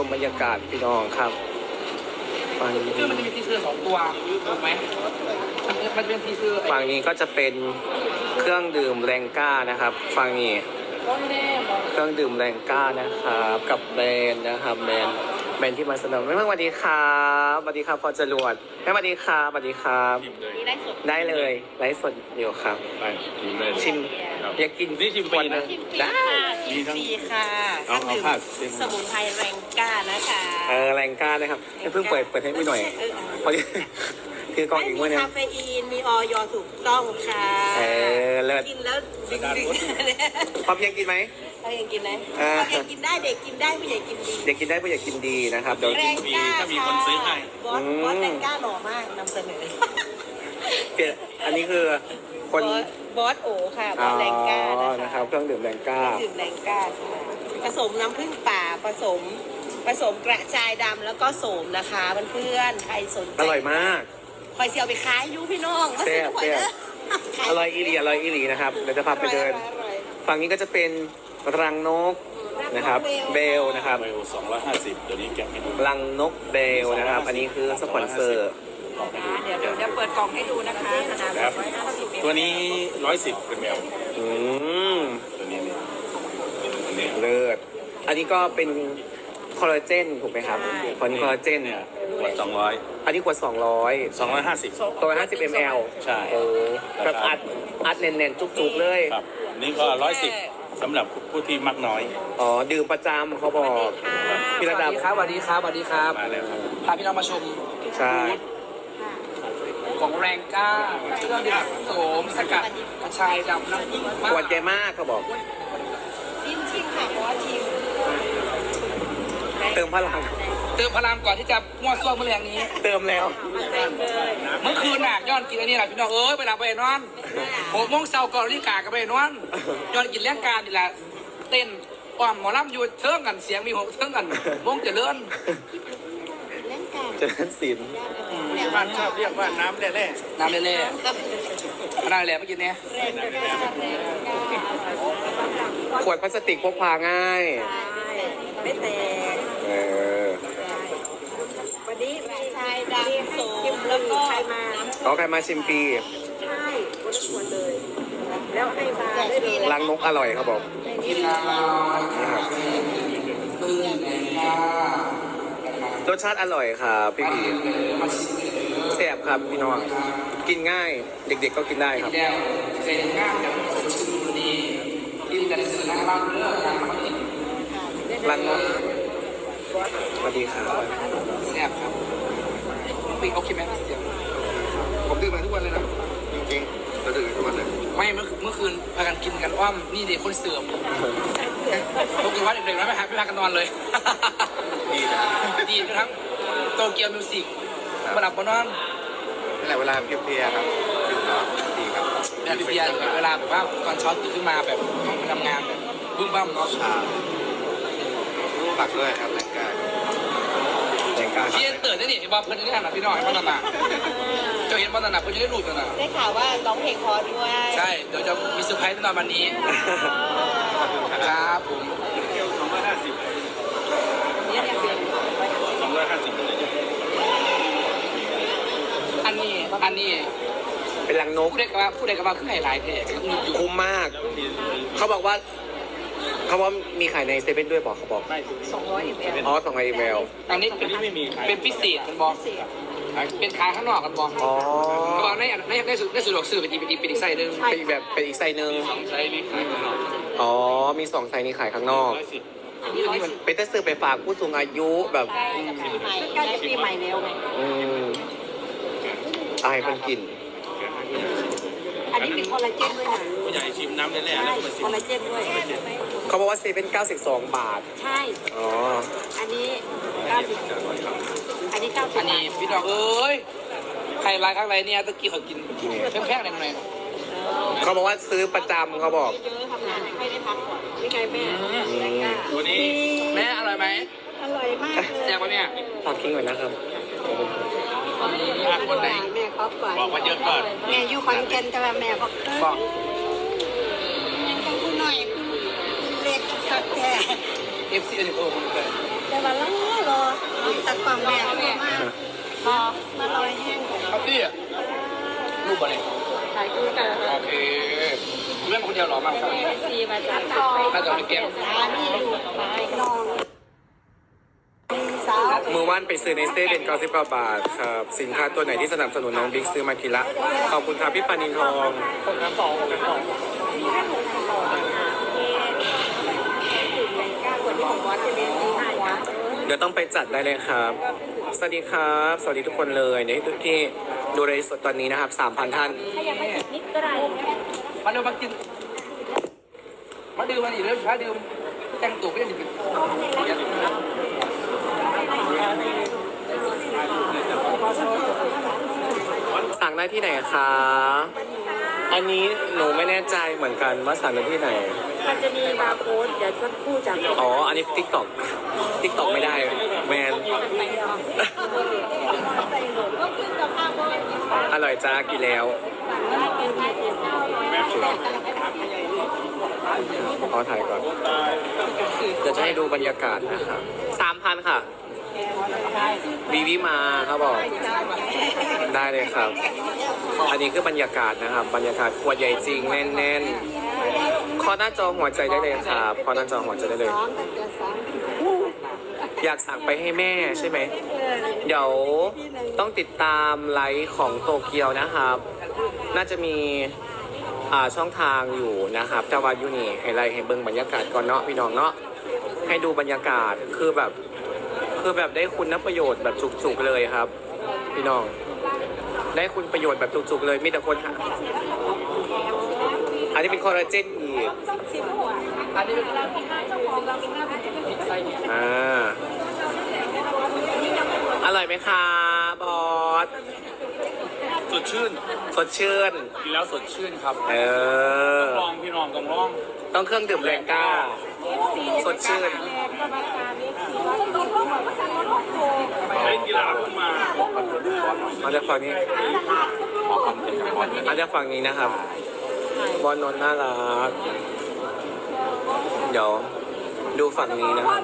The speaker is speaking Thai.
ชมบรรยากาศพี่น้องครับฝั่งคือมันจะมีทีเซอร์สองตัวถูกไหมมันจะมันจะเป็นทีเซอร์ไอ้ฝั่งนี้ก็จะเป็นเครื่องดื่มแรงก้านะครับฝั่งนี้ก็แน่บอกเครื่องดื่มแรงก้านะครับ กับแบรนด์นะครับแบรนด์แบรนด์ที่มาเสนอแม่เพิ่งสวัสดีครับสวัสดีครับพอจรวดแม่สวัสดีครับสวัสดีครับนี่ได้สดได้เลยไลฟ์สดอยู่ครับ ไปชิม เลยชิมอยากกินนี่ชิมฟรีนะ ชิมฟรีได้ ค่ะชิมฟรีค่ะเอาเอาผ้าชิมสมุนไพรแรงก้านะคะเออแรงก้านะครับเพิ่งเปิดเปิดให้พี่หน่อยพอดีคือกองไม่อีกมีมื่อนึงคาเฟอีน มีออยถูกต้องค่ะเออเลิศ กินแล้วดึงดึงพอเพียงกินไหม เรายังกินไหมเออเรายังกินได้เด็กกินได้ผู้ใหญ่กินดีเด็กกินได้ผู้ใหญ่กินดีนะครับเดี๋ยว แรงก้าถ้ามีคนซื้อให้ บอสอืม บอสแรงก้าหล่อมากนำเสนอ เปลี่ยนอันนี้คือ คน บอสบอสโอค่ะบอสแรงก้าอ๋อนะนะครับคะเครื่องดื่มแรงก้า ดื่มแรงก้าค่ะผสมน้ำผึ้งป่าผสม ผสมกระชายดำแล้วก็โสมนะคะเพื่อนๆใครสนใจอร่อยมาก คอยเซียวไปขายอยูพี่น้องมาซื้อหวยเด้ออร่อยอีหลีอร่อยอีหลีนะครับเดี๋ยวจะพาไปเดิน อร่อยฝั่งนี้ก็จะเป็นรังนกนะครับ เบลนะครับเบลสองร้อยห้าสิบตัวนี้แกะให้ดูรังนกเบลนะครับ อันนี้คือสปอนเซอร์ เดี๋ยวเดี๋ยวจะเปิดกล่องให้ดูนะคะขนาดครับร้อยห้าสิบตัวนี้ร้อยสิบเป็นแมวอืมตัวนี้เนี่ยตัวนี้เลิศอันนี้ก็เป็นคอลลาเจนถูกไหมครับตอนนี้คอลลาเจนเนี่ยขวดสองร้อยอันนี้ขวด200 สองร้อยห้าสิบ ตัว50 ml ใช่โอ้แบบอัดอัดแน่นๆ จุกๆ เลย ครับอันนี้ก็ร้อยสิบสำหรับผู้ที่มักน้อยอ๋อ ดื่มประจำเขาบอก พี่ระดับสวัสดีครับสวัสดีครับมาแล้วครับ พาพี่น้องมาชมใช่ ของแรงก้าเครื่องดื่มโสมสกัดกระชายดำน้ำผึ้งมากขวดใหญ่มากเขาบอก ชิมชิมค่ะเพราะว่าชิมเติมพลัง เติมพลังก่อนที่จะมั่วซั่วเมื่อแรงนี้ เติมแล้วเมื่อคืนน่ะย้อนกินอันนี้แหละพี่น้องเอ้ยไปหลับไปนอนหกโมงเช้าก่อนรีกากับไปนอนย้อนกินเลี้ยงการนี่แหละเต้นอ้อมหมอลำอยู่เทิงกันเสียงมีหกเทิงกันวงเจริญเล่นกันเจริญศิลป์ บ้านชอบเรียกว่าน้ำแร่น้ำเล่ๆน้ำเล่ๆเมื่อกี้เนี่ยแรงก้าแรงก้าขวดพลาสติกพกพาง่าย ไม่แตกเออวันนี้ชายดำโสมแล้วก็น้ำเขาใครมาชิมฟรีใช่วันชวนเลย แล้วให้มาได้เลยรังนกอร่อยเขาบอกกินน้ำพึ่งแรงก้ารสชาติอร่อยครับพี่พี แซ่บครับพี่น้องกินง่ายเด็กๆก็กินได้ครับแดงเซ็นง่ามอย่างสมชื่อดีกินกันสื่อนั่งเล่าเรื่องการมากินรังนกสวัสดีครับแซ่บครับปีโอเคไหมเดี๋ยวผมดื่มมาทุกวันเลยนะจริงๆเราดื่มทุกวันเลยไม่เมื่อเมื่อคืนพากันกินกันอ้อมนี่เด็กคนเสื่อมปกติว่าเด็กๆแล้วไม่หาไม่พากันนอนเลยดีนะดีนะครับโตเกียวมิวสิกมาหลับมานอนนั่น แหละเวลาเพลียๆครับดื่มแล้วดีครับแบบเบียร์เวลาแบบว่าตอนเช้าตื่นขึ้นมาแบบต้องไปทำงานแบบบึ้มบ้ามเนาะฝากด้วยครับรายการรายการพี่เตือนได้นี่ไอ้บอลเพิ่นนี่หันมาพี่น้อยบ้านน่ะเจ้าเห็นบ้านน่ะเพิ่นจะได้รูปกันน่ะได้ข่าวว่าร้องเพลงพอด้วย ใช่ เดี๋ยวจะมีเซอร์ไพรส์แน่นอนวันนี้ ครับผม สองร้อยห้าสิบ นี่ยังเดือน สองร้อยห้าสิบเลย อัน นี้อันนี้เป็นรังนก ผู้ใดก็ว่าผู้ใดก็ว่าขึ้นไฮไลท์เพจก็มีอยู่คุ้มมาก เขาบอกว่า เขาว่ามีขายในเซเว่นด้วยบอกเขาบอกไม่สองร้อยอีกแล้วอ๋อส่งไอเมล อันนี้อัเป็นนนี้ไม่มีขายเป็นพิเศษกันบอกเป็นขายข้างนอกกันบอกอ๋อ ก็บอกในในในสุดในสุดดอกซื้อเป็นอีกเป็นอีกเป็นอีกไส้หนึ่งเป็นอีกแบบเป็นอีกไซส์หนึ่งสองไซส์นี่ขายข้างนอกอ๋อ มีสองไซส์นี้ขายข้างนอก ร้อยสิบอันนี้อันนี้มันเป็นแต่ซื้อไปฝากผู้สูงอายุแบบ ใกล้จะปีใหม่ใกล้จะปีใหม่แล้วไงอืม อายคนกิน อันนี้มีคอลลาเจนด้วยนะผู้ใหญ่ชิมน้ำแร่ๆใช่แล้วก็มาชิคอมลลาเจนด้วย เขาบอกว่าเซเว่น92 บาท ใช่ อ๋อ อันนี้เก้าสิบอันนี้เก้าสิบอันนี้พี่น้องเอ้ยใครไลน์ข้างไรเนี่ยตะกี้เขากินแพงๆหน่อยเขาบอกว่าซื้อประจำเขาบอก เยอะๆทำงานไม่ได้พักผ่อนนี่ไงแม่แรงก้าตัวนี้แม่อร่อยไหมอร่อยมากเลยแซ่บปะเนี่ยฝากทิ้งไว้นะครับ อะคนไหน แม่ เขาก่อนบอกว่าเยอะก่อนแม่อยู่ขอนแก่นแต่ว่าแม่บอกเออบอกต้องคุณหน่อยคุณเล็กสักแก่เอฟซีอันนี้โอ้คนเกิดแต่ว่าละกล่องแม่แม่พอมาลอยแห้งของครับพี่รูปอะไรขายคู่กันโอเคเรื่องคนเดียวเหรอมาครับซีมาจากน่าจะเป็นแก้วสามีลูกไปน้องสาว มือว่านไปซื้อในเซเว่น99บาทครับสินค้าตัวไหนที่สนับสนุนน้องบิ๊กซื้อมากินละขอบคุณครับพี่ปานินทองเดี๋ยวต้องไปจัดได้เลยครับ สวัสดีครับ สวัสดีทุกคนเลยในทุกที่ดูในสดตอนนี้นะครับ 3,000 ท่านมาเร็วมากินมาดื่มมาดิเร็วช้าดื่มแต่งตัวก็ยังดื่ม สั่งได้ที่ไหนคะ อันนี้หนูไม่แน่ใจเหมือนกันว่าสั่งได้ที่ไหน มันจะมีบาร์โค้ดเดี๋ยวสักครู่จะอ๋อ อันนี้ติ๊กต็อกติ๊กต็อกไม่ได้แมน อร่อยจ้ากินแล้วขอถ่ายก่อนเดี๋ยวจะให้ดูบรรยากาศนะครับสามพันค่ะ วีวิมาเขาบบอกได้เลยครับ อันนี้คือบรรยากาศนะครับ บรรยากาศขวดใหญ่จริงแน่นๆขอหน้าจอหัวใจได้เลยครับขอหน้าจอหัวใจได้เลย อยากสั่งไปให้แม่ใช่ไหม เดี๋ยวต้องติดตามไลฟ์ของโตเกียวนะครับ น่าจะมีช่องทางอยู่นะครับแต่ว่าอยูนี่ให้ไลฟ์ให้เบิ่งบรรยากาศก่อนเนาะพี่น้องเนาะให้ดูบรรยากาศคือแบบ คือแบบได้คุณประโยชน์แบบจุกๆเลยครับ พี่น้อง ได้คุณประโยชน์แบบจุกๆเลยมีแต่คนหาอันนี้เป็นคอลลาเจนอีกอันนี้เป็นอ่าอร่อยไหมคะบอส สดชื่นสดชื่น กินแล้วสดชื่นครับเออ ลองพี่น้องต้องลองต้องเครื่องดื่มแรงกล้า สดชื่น เล่นกีฬาเพิ่งมามาจากฝั่งนี้ มาจากฝั่งนี้นะครับ บอลนนท์น่ารัก เดี๋ยวดูฝั่งนี้นะครับ